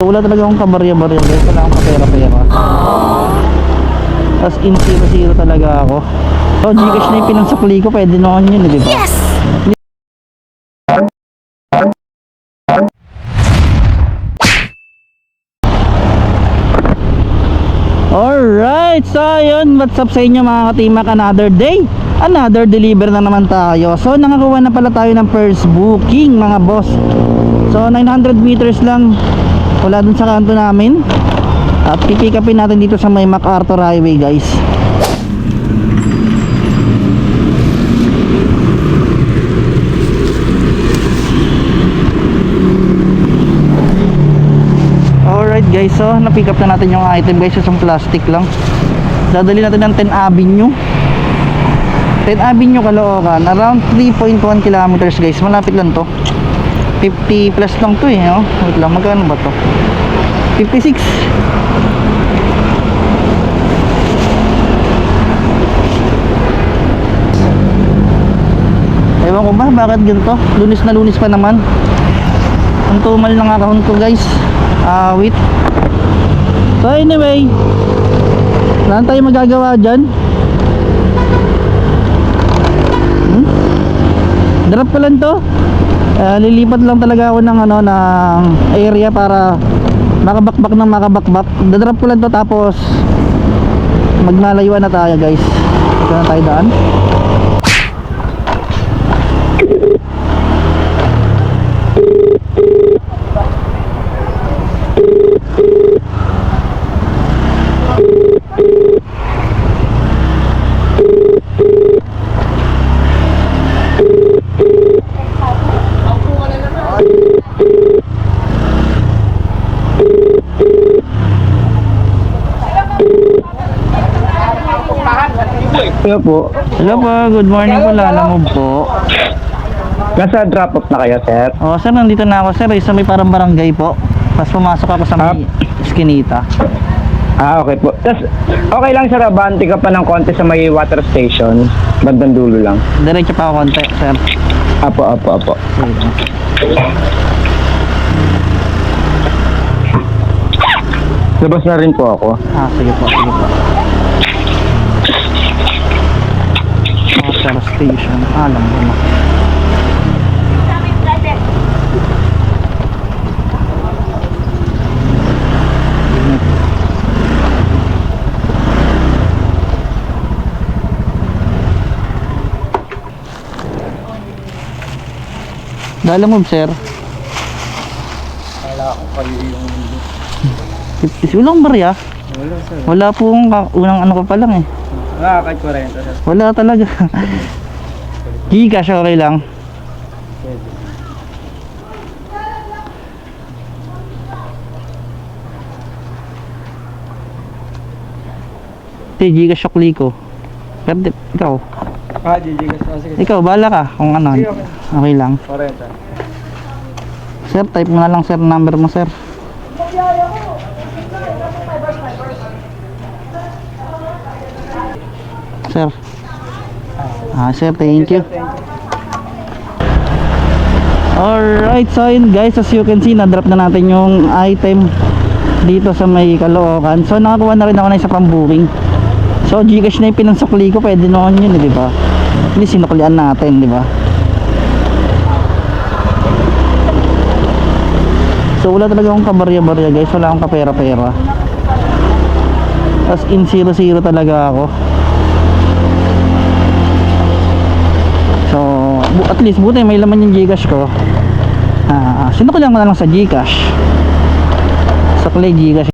Wala talaga akong kabarya-barya guys. Wala akong kapera-pera. As in zero-zero talaga ako. So, Gcash na yung pinansukli ko. Pwede naman yun, eh, di ba? Yes! Alright, so yun, what's up sa inyo mga katimak another day Another deliver na naman tayo So nakakuha na pala tayo ng first booking mga boss So 900 meters lang Wala dun sa kanto namin At pipick upin natin dito sa may MacArthur Highway guys Alright guys, so na-pick up na natin yung item guys, isang plastic lang. Dadali natin ng 10 Avenue. 10 Avenue Caloocan, around 3.1 kilometers guys, malapit lang to. 50 plus lang to eh, no? Wait lang, magkano ba to? 56. Ewan ko ba, bakit ganito? Lunis na lunis pa naman. Ang tumal ng account ko guys. Ah, wait. So anyway, saan tayo magagawa dyan? Hmm? Drop ko lang to. Ah, lilipat lang talaga ako ng ano ng area para makabakbak ng makabakbak. Dadrop ko lang to tapos maglalayuan na tayo guys. Ito na tayo daan. Hello po. Hello po, good morning po Lalamove po. Nasa drop off na kayo, sir? Oh, sir, nandito na ako, sir. Isa may parang barangay po. Tapos pumasok ako sa may skinita. Ah, okay po. Tas, okay lang, sir. Abanti ka pa ng konti sa may water station. Bandang dulo lang. Diretso pa ako konti, sir. Apo, apo, apo. Labas na rin po ako. Ah, sige po, sige po. Water station. Alam mo na. Lalamove, sir. Wala ko kayo yung... 50 Walang barya. Wala, sir. Wala pong unang ano ko pa lang eh. Wala, kahit 40, sir. Wala talaga. Gcash okay lang. Te, Gcash o Clico. Pero ikaw, Ah, ka. Ah, sige. ikaw, bala ka kung ano. Sige, okay. Okay lang. 40. Sir, type mo na lang sir, number mo sir. Sir. Ah, sir, thank you. Alright, so yun guys, as you can see, na-drop na natin yung item dito sa may Caloocan. So nakakuha na rin ako na isa pang booking. So Gcash na yung pinansukli ko, pwede naman yun, eh, di ba? Hindi sinuklian natin, di ba? So wala talaga akong kabarya-barya guys, wala akong kapera-pera. As in zero-zero talaga ako. So, bu- at least buti may laman yung Gcash ko. Ah, sinuklian ko na lang sa Gcash. Sa Play Gcash